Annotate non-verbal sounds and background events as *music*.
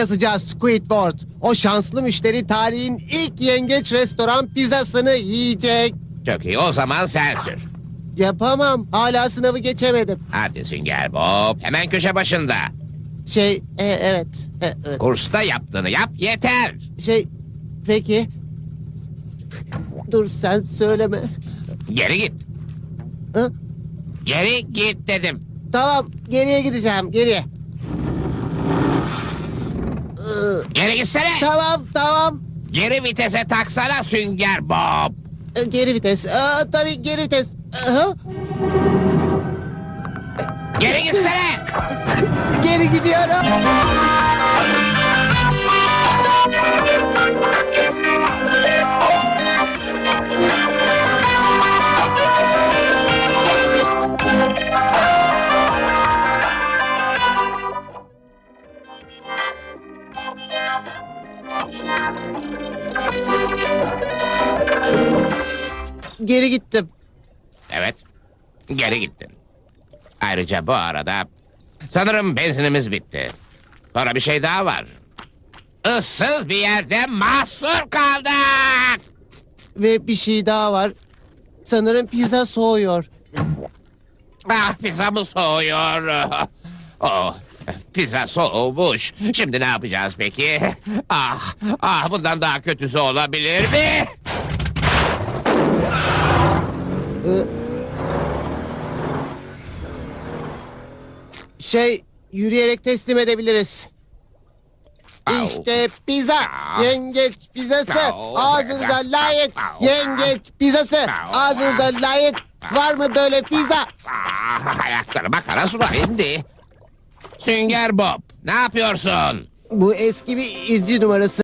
yazacağız Squidward. O şanslı müşteri tarihin ilk yengeç restoran pizzasını yiyecek. Çok iyi o zaman sen sür. Yapamam. Hala sınavı geçemedim. Hadi Sünger Bob hemen köşe başında. Şey, e, evet. E, e, Kursta yaptığını yap yeter. şey, peki. Dur sen söyleme. Geri git. Hı? Geri git dedim. Tamam, geriye gideceğim, geriye. Geri gitsene. Tamam, tamam. Geri vitese taksana Sünger Bob. E, Geri vites. Aa, tabii geri vites. Aha, Geri gitsene. geri gidiyorum. Geri gittim. Evet. Geri gittin. Ayrıca bu arada sanırım benzinimiz bitti. Sonra bir şey daha var. Issız bir yerde mahsur kaldık. Ve bir şey daha var. Sanırım pizza soğuyor. Ah pizzamız soğuyor. *laughs* Oh, pizza soğumuş. Şimdi ne yapacağız peki? Ah, ah bundan daha kötüsü olabilir mi? Ee, şey yürüyerek teslim edebiliriz. Au. İşte pizza. Au. Yengeç pizzası. Au. Ağzınıza layık. Au. Yengeç pizzası. Au. Ağzınıza layık. Var mı böyle pizza? Ah, ayaklarıma kara sular indi. Sünger Bob, ne yapıyorsun? Bu eski bir izci numarası.